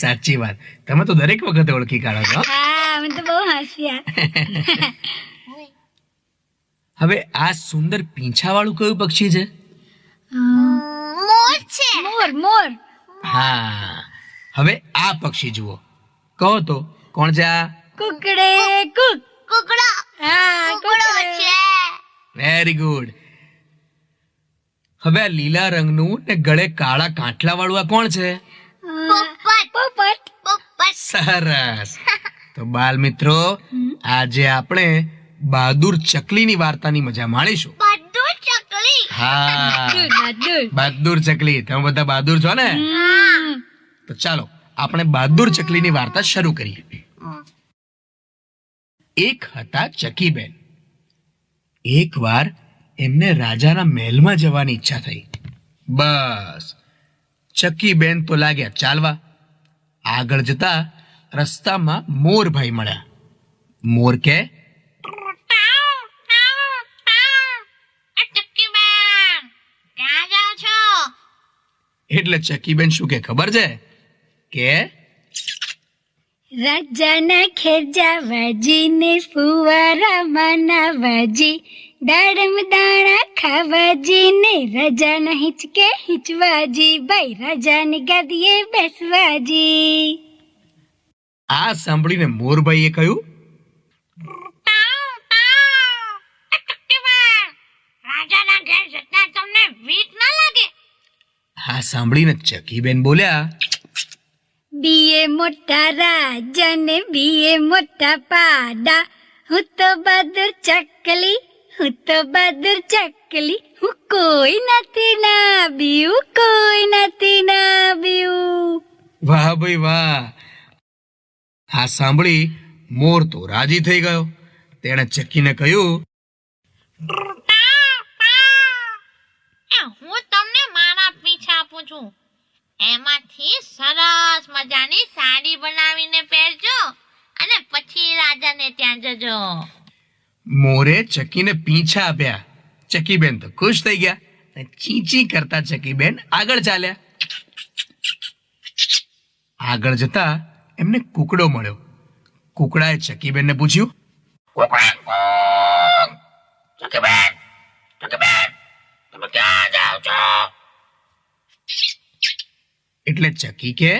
સાચી વાત. તમે તો દરેક વખતે ઓળખી કાઢો છો હા. અમે તો બહુ હાસ્યા. હવે આ સુંદર પીંછાવાળું કયું પક્ષી છે? મોર છે. મોર મોર. હા. હવે આ પક્ષી જુઓ. કહો તો કોણ છે આ? કુકડે કુક. કુકડો. હા કુકડો છે. વેરી ગુડ હવે આ લીલા રંગનું ને ગળે કાળા કાંઠલા વાળું આ કોણ છે? પોપટ. પોપટ. સરસ. તો બાલ મિત્રો આજે આપણે બહાદુર ચકલીની વાર્તાની મજા માણીશું. બહાદુર ચકલી. હા. દૂર દૂર બહાદુર ચકલી. તમે બધા બહાદુર છો ને? તો ચાલો આપણે બહાદુર ચકલીની વાર્તા શરૂ કરીએ. એક હતા ચકીબેન. એકવાર એમને રાજાના મહેલમાં જવાની ઈચ્છા થઈ. બસ. ચકીબેન તો લાગ્યા ચાલવા. આગળ જતા રસ્તામાં મોરભાઈ મળ્યા. મોર કે એટલે ચકીબેન શું કે ખબર છે? કે રાજાના ખેજા વાજીને ફુવારા માના વાજી દાડમ દાણા ખાવાજી ને રાજાના હિંચકે હિંચવાજી. ભાઈ રાજાની ગાદીએ બેસવાજી. આ સાંભળીને મોરભાઈએ કહ્યું રાજાના ઘેર જતા તમને વીક ના લાગે? હા સાંભળીને ચકીબેન બોલ્યા બીએ મોટા રાજા ને બીએ મોટા પાડા. હું તો બહાદુર ચકલી હું તો બહાદુર ચકલી. હું કોઈ નથી ના બીવું કોઈ નથી ના બીવું વાહ ભાઈ વાહ. આ સાંભળી મોર તો રાજી થઈ ગયો. તેણે ચકીને કહ્યું હું તમને મારા પીછા આપું છું એમાંથી સરસ મજાની સાડી બનાવીને પહેરજો અને પછી રાજાને ત્યાં જજો. મોરે ચકીને પીછા આપ્યા. ચકીબેન તો ખુશ થઈ ગયા અને ચીંચી કરતા ચકીબેન આગળ ચાલ્યા. આગળ જતા એમને કુકડો મળ્યો. કુકડાએ ચકીબેનને પૂછ્યું એટલે ચકી કે?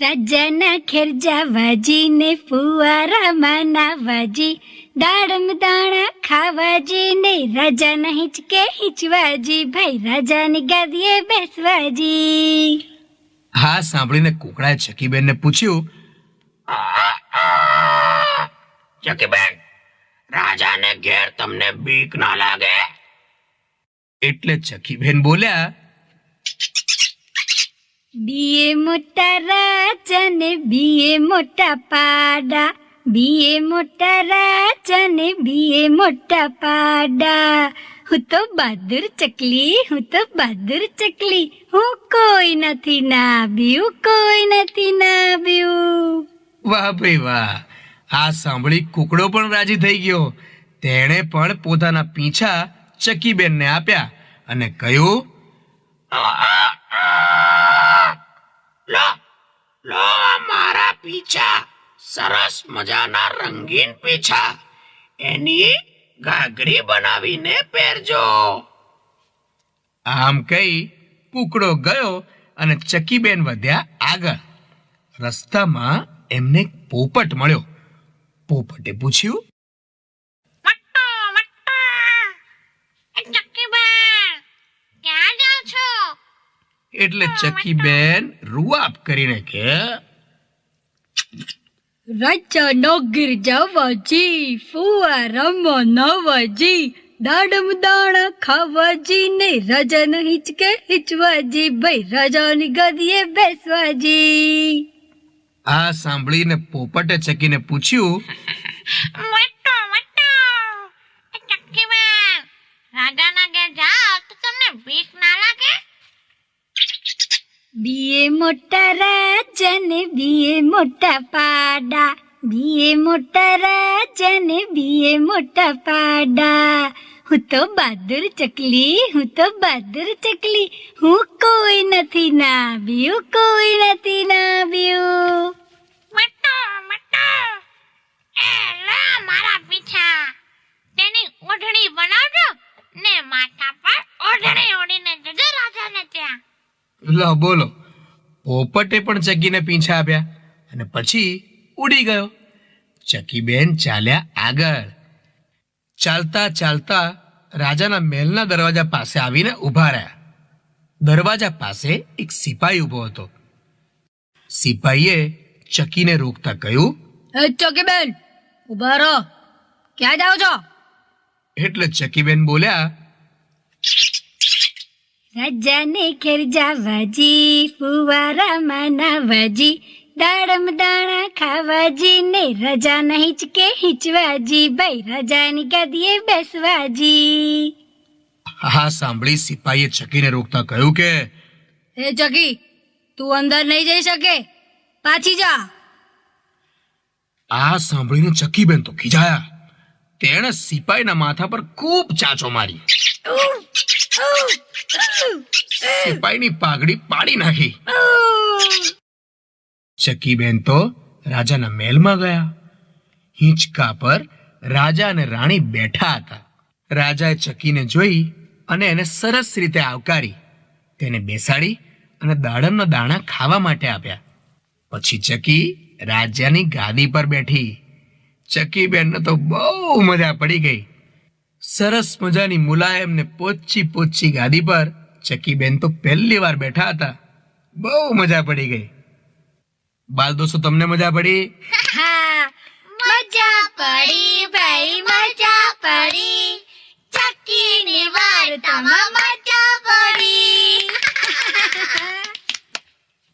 રાજાના ખેરજા વાજી ને ફુવારા માના વાજી દાડમ દાણા ખાવાજી ને રાજાના હિંચકે હિંચવાજી ભાઈ રાજાની ગાદીએ બેસવાજી. હા સાંભળીને કુકડાએ ચકીબેનને પૂછ્યું ચકીબેન રાજાને ઘેર તમને બીક ના લાગે? એટલે ચકીબેન બોલ્યા બીએ મોટા રાચન ને બીએ મોટા પાડા. બીએ મોટા રાચન ને બીએ મોટા પાડા. હું તો બહાદુર ચકલી, હું તો બહાદુર ચકલી. હું કોઈ નથી નાબ્યું કોઈ નથી નાબ્યું વાહ ભાઈ વાહ. આ સાંભળી કુકડો પણ રાજી થઈ ગયો. તેણે પણ પોતાના પીંછા ચકીબેનને આપ્યા અને કહ્યું લો લો મારા પીછા. સરસ મજાના રંગીન પીછા. એની ઘાઘરી બનાવીને પહેરજો. આમ કહી કુકડો ગયો અને ચકીબેન વધ્યા આગળ. રસ્તામાં એમને પોપટ મળ્યો. પોપટે પૂછ્યું મટ્ટો મટ્ટો એ ચક્કીબેન ક્યાં જાઓ છો? એટલે ચકીબેન રૂઆબ કરીને કે રાજા ગિરજવજી જવાજી નવજી નવાજી દાડમ દાણા ખાવાજી ને રાજાના હિંચકે હિચવાજી ભાઈ રજાની ગદીએ બેસવાજી. આ સાંભળીને પોપટે ચકીને પૂછ્યું મટ્ટો એ ચક્કીબેન રાજાના ઘેર જાઓ તો તમને બીક ના લાગે? બીએ મોટા રાજા ને બીએ મોટા પાડા. બીએ મોટા રાજા ને બીએ મોટા પાડા. હું તો બહાદુર ચકલી, હું તો બહાદુર ચકલી. હું કોઈ નથી ના નાવ્યું કોઈ નથી ના મટો મટો એ લા મારા પીછા તેની ઓઢણી બનાવજો ને માથા પર ઓઢણી ઓઢીને જજો રાજાને ત્યાં લો બોલો. પોપટે પણ ચકીને પીંછા આપ્યા અને પછી ઉડી ગયો. ચકીબેન ચાલ્યા આગળ. ચાલતા ચાલતા રાજાના મહેલના દરવાજા પાસે આવીને ઊભા રહ્યા. દરવાજા પાસે એક સિપાહી ઊભો હતો. સિપાહીએ ચકીને રોકતા કહ્યું હે ચકીબેન ઊભા રહો. ક્યાં જાઓ છો? એટલે ચકીબેન બોલ્યા રાજાને ઘેર જાવાજી ફુવારા નાવાજી દાડમ દાણા ખાવાજી ને રજા રાજાના હિંચકે હિચવાજી. ભાઈ રજાની ગાદીએ બેસવાજી. હા સાંભળી સિપાહીએ ચકીને રોકતા કહ્યું કે એ ચકી તું અંદર નહીં જઈ શકે. પાછી જા. આ સાંભળીને ચકીબેન તો ખીજાયા. તેણે સિપાહીના માથા પર ખૂબ ચાંચો મારી. સિપાહીની પાઘડી પાડી નાખી. ચકીબેન તો રાજાના મહેલમાં ગયા. હિંચકા પર રાજા અને રાણી બેઠા હતા. રાજાએ ચકીને જોઈ અને એને સરસ રીતે આવકારી. તેને બેસાડી અને દાડમના દાણા ખાવા માટે આપ્યા. પછી ચકી રાજાની ગાદી પર બેઠી. ચકીબેનને તો બહુ મજા પડી ગઈ. સરસ મજાની મુલાયમ ને પોચી પોચી ગાદી પર ચકીબેન તો પહેલી વાર બેઠા હતા. બહુ મજા પડી ગઈ. બાલ દોસ્તો તમને મજા પડી? મજા પડી ભાઈ, મજા પડી. ચકીની વાર્તામાં મજા પડી.